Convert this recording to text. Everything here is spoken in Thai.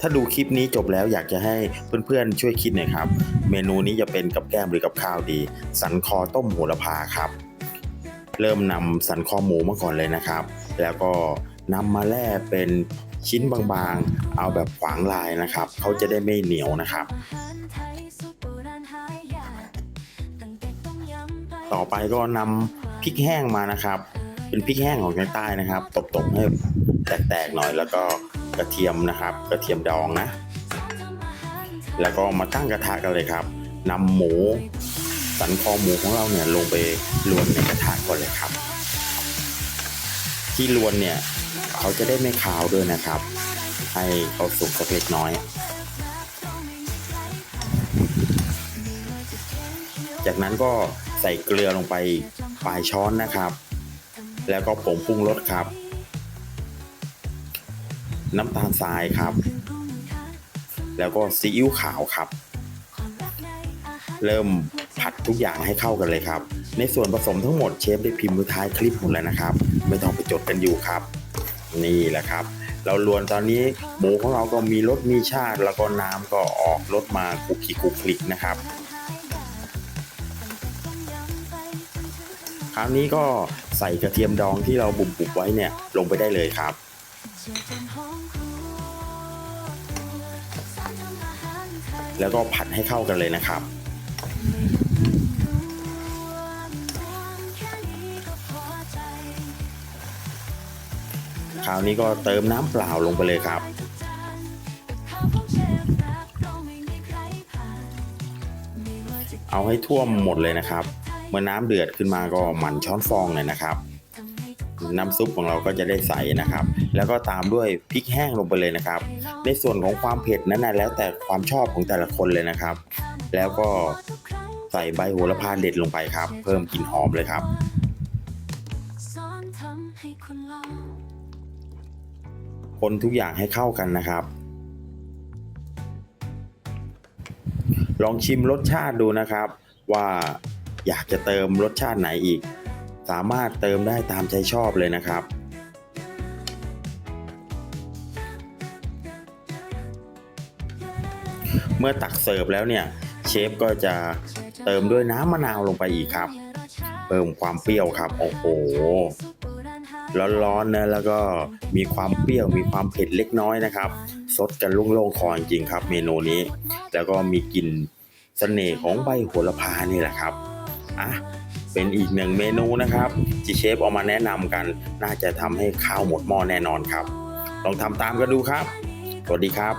ถ้าดูคลิปนี้จบแล้วอยากจะให้เพื่อนๆช่วยคิดหน่อยครับ เมนูนี้จะเป็นกับแก้มหรือกับข้าวดี สันคอต้มโหระพาครับ เริ่มนำสันคอหมูมาก่อนเลยนะครับ แล้วก็นำมาแล่เป็นชิ้นบางๆ เอาแบบขวางลายนะครับ เขาจะได้ไม่เหนียวนะครับ ต่อไปก็นำพริกแห้งมานะครับ เป็นพริกแห้งของทางใต้นะครับ ตบๆให้แตกๆหน่อยแล้วก็ กระเทียมนะครับ กระเทียมดองนะ แล้วก็มาตั้งกระทะกันเลยครับนำหมูสันคอหมูของเราเนี่ยลงไปลวนในกระทะก่อนเลยครับ ที่ลวนเนี่ยเขาจะได้ไม่ขาวด้วยนะครับ ให้เขาสุกสักเล็กน้อย จากนั้นก็ใส่เกลือลงไปปลายช้อนนะครับ แล้วก็ผงปรุงรสครับ น้ำตาลทรายครับ แล้วก็ซีอิ๊วขาวครับ เริ่มผัดทุกอย่างให้เข้ากันเลยครับ ในส่วนผสมทั้งหมดเชฟได้พิมพ์ไว้ท้ายคลิปหมดแล้วนะครับ ไม่ต้องไปจดกันอยู่ครับ นี่แหละครับ เราลวนตอนนี้หมูของเราก็มีรสมีชาติ แล้วก็น้ำก็ออกรสมาคุกคลิคุกคลิกนะครับคราวนี้ก็ใส่กระเทียมดองที่เราบุบบุบๆไว้เนี่ยลงไปได้เลยครับ แล้วก็ผัดให้เข้ากันเลยนะครับ คราวนี้ก็เติมน้ำเปล่าลงไปเลยครับ เอาให้ท่วมหมดเลยนะครับ เมื่อน้ำเดือดขึ้นมาก็หมั่นช้อนฟองเลยนะครับ น้ำซุปของเราก็จะได้ใสนะครับ แล้วก็ตามด้วยพริกแห้งลงไปเลยนะครับ ในส่วนของความเผ็ดนั้นนะแล้วแต่ความชอบของแต่ละคนเลยนะครับ แล้วก็ใส่ใบโหระพาเด็ดลงไปครับ เพิ่มกลิ่นหอมเลยครับคนทุกอย่างให้เข้ากันนะครับ ลองชิมรสชาติดูนะครับ ว่าอยากจะเติมรสชาติไหนอีก สามารถเติมได้ตามใจชอบเลยนะครับเมื่อตักเสิร์ฟแล้วเนี่ยเชฟก็จะเติมด้วยน้ำมะนาวลงไปอีกครับเพิ่มความเปรี้ยวครับโอ้โหร้อนๆนะแล้วก็มีความเปรี้ยวมีความเผ็ดเล็กน้อยนะครับซดกันโล่งๆคอจริงๆครับ เมนูนี้ แล้วก็มีกลิ่นเสน่ห์ของใบโหระพานี่แหละครับอะ เป็นอีกหนึ่งเมนูนะครับที่เชฟเอามาแนะนำกัน น่าจะทำให้ข้าวหมดหม้อแน่นอนครับ ลองทำตามกันดูครับ สวัสดีครับ